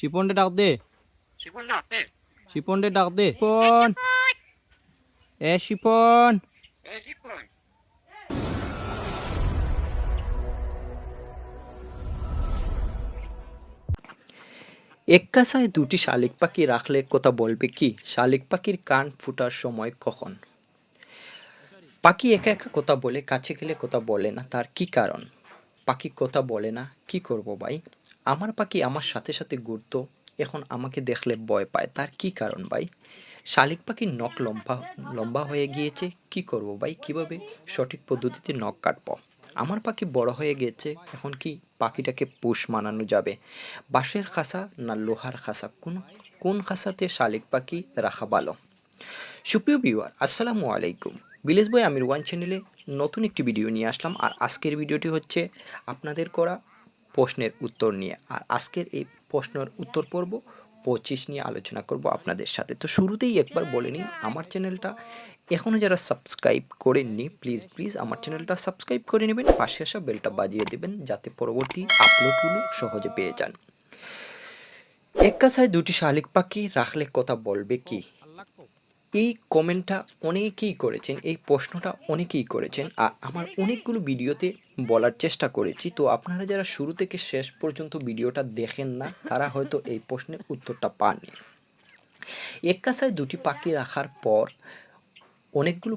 শিপনডে ডাক দে। শিপন না ডাক দে শিপন। এ শিপন। এ শিপন। এক কাছায় দুটি শালিক পাখি রাখলে কথা বলবে কি? শালিক পাখির কান ফুটার সময় কখন? পাখি একা একা কথা বলে কাছে গেলে কথা বলে না তার কি কারণ? পাখি কথা বলে না, কি করব ভাই? আমার পাখি আমার সাথে সাথে ঘুরতো, এখন আমাকে দেখলে ভয় পায়, তার কি কারণ ভাই? শালিক পাখির নখ লম্বা লম্বা হয়ে গিয়েছে, কি করব ভাই? কীভাবে সঠিক পদ্ধতিতে নখ কাটবো? আমার পাখি বড় হয়ে গেছে, এখন কি পাখিটাকে পোষ মানানো যাবে? বাঁশের খাসা না লোহার খাসা কোন কোন খাসাতে শালিক পাখি রাখা ভালো? সুপ্রিয় ভিউয়ার আসসালামু আলাইকুম। বিলেশ বই আমির ওয়ান চ্যানেলে নতুন একটি ভিডিও নিয়ে আসলাম। আর আজকের ভিডিওটি হচ্ছে আপনাদের করা প্রশ্নের উত্তর নিয়ে। আর আজকের এই প্রশ্নের উত্তর পর্ব পঁচিশ নিয়ে আলোচনা করব আপনাদের সাথে। তো শুরুতেই একবার বলে নিন আমার চ্যানেলটা এখনও যারা সাবস্ক্রাইব করেননি, প্লিজ প্লিজ আমার চ্যানেলটা সাবস্ক্রাইব করে নেবেন, পাশে আসা বেলটা বাজিয়ে দেবেন যাতে পরবর্তী আপলোডগুলো সহজে পেয়ে যান। এক কাছায় দুটি শালিক পাখি রাখলে কথা বলবে কি? এই কমেন্টটা অনেকেই করেছেন, এই প্রশ্নটা অনেকেই করেছেন। আর আমার অনেকগুলো ভিডিওতে বলার চেষ্টা করেছি। তো আপনারা যারা শুরু থেকে শেষ পর্যন্ত ভিডিওটা দেখেন না, তারা হয়তো এই প্রশ্নের উত্তরটা পাননি। এক কাছায় দুটি পাখি রাখার পর অনেকগুলো